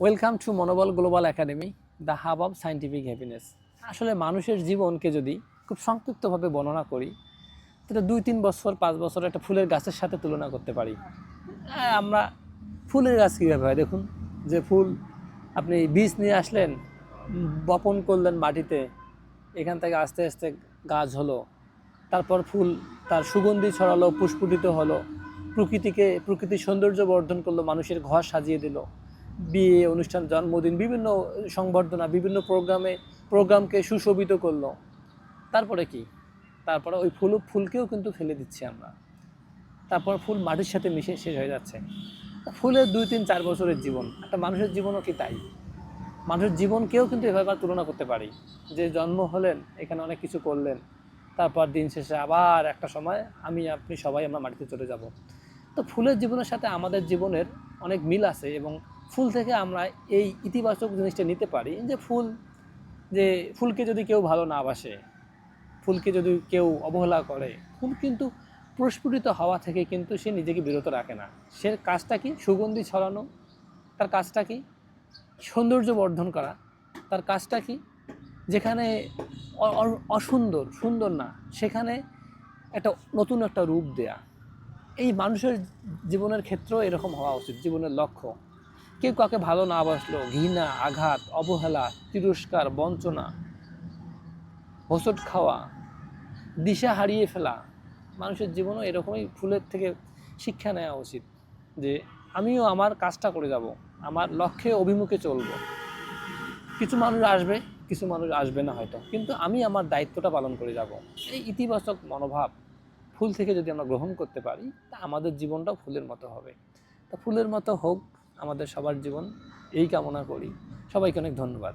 Welcome to Monobal global academy the hub of scientific happiness আসলে মানুষের জীবনকে যদি খুব সংক্ষিপ্তভাবে বর্ণনা করি, তাহলে দুই, তিন বছর, পাঁচ বছর একটা ফুলের গাছের সাথে তুলনা করতে পারি। আমরা ফুলের গাছ কীভাবে হয়? দেখুন, যে ফুল আপনি বীজ নিয়ে আসলেন, বপন করলেন মাটিতে, এখান থেকে আস্তে আস্তে গাছ হলো, তারপর ফুল তার সুগন্ধি ছড়ালো, পুষ্পুটিত হলো, প্রকৃতিকে, প্রকৃতির সৌন্দর্য বর্ধন করল, মানুষের ঘর সাজিয়ে দিল। বিয়ে, অনুষ্ঠান, জন্মদিন, বিভিন্ন সংবর্ধনা, বিভিন্ন প্রোগ্রামে, প্রোগ্রামকে সুশোভিত করল। তারপরে কি? তারপরে ওই ফুল ফুলকেও কিন্তু ফেলে দিচ্ছি আমরা। তারপর ফুল মাটির সাথে মিশে শেষ হয়ে যাচ্ছে। ফুলের দুই, তিন, চার বছরের জীবন। একটা মানুষের জীবনও কি তাই? মানুষের জীবনকেও কিন্তু এভাবে তুলনা করতে পারি। যে জন্ম হলেন, এখানে অনেক কিছু করলেন, তারপর দিন শেষে আবার একটা সময় আমি, আপনি সবাই আমরা মাটিতে চলে যাব। তো ফুলের জীবনের সাথে আমাদের জীবনের অনেক মিল আছে এবং ফুল থেকে আমরা এই ইতিবাচক জিনিসটা নিতে পারি যে ফুল, যে ফুলকে যদি কেউ ভালো না বাসে, ফুলকে যদি কেউ অবহেলা করে, ফুল কিন্তু প্রস্ফুটিত হওয়া থেকে কিন্তু সে নিজেকে বিরত রাখে না। সে কাজটা কি? সুগন্ধি ছড়ানো, তার কাজটা কি? সৌন্দর্য বর্ধন করা, তার কাজটা কি? যেখানে অসুন্দর, সুন্দর না, সেখানে একটা নতুন একটা রূপ দেয়া। এই মানুষের জীবনের ক্ষেত্রেও এরকম হওয়া উচিত, জীবনের লক্ষ্য। কেউ কাউকে ভালো না বাসলো, ঘৃণা, আঘাত, অবহেলা, তিরস্কার, বঞ্চনা হোসট খাওয়া, দিশা হারিয়ে ফেলা। মানুষের জীবনও এরকমই ফুলের থেকে শিক্ষা নেওয়া উচিত যে আমিও আমার কাজটা করে যাব, আমার লক্ষ্যে অভিমুখে চলব। কিছু মানুষ আসবে, কিছু মানুষ আসবে না হয়তো, কিন্তু আমি আমার দায়িত্বটা পালন করে যাব। এই ইতিবাচক মনোভাব ফুল থেকে যদি আমরা গ্রহণ করতে পারি, তা আমাদের জীবনটাও ফুলের মতো হবে। তা ফুলের মতো হোক আমাদের সবার জীবন এই কামনা করি। সবাইকে অনেক ধন্যবাদ।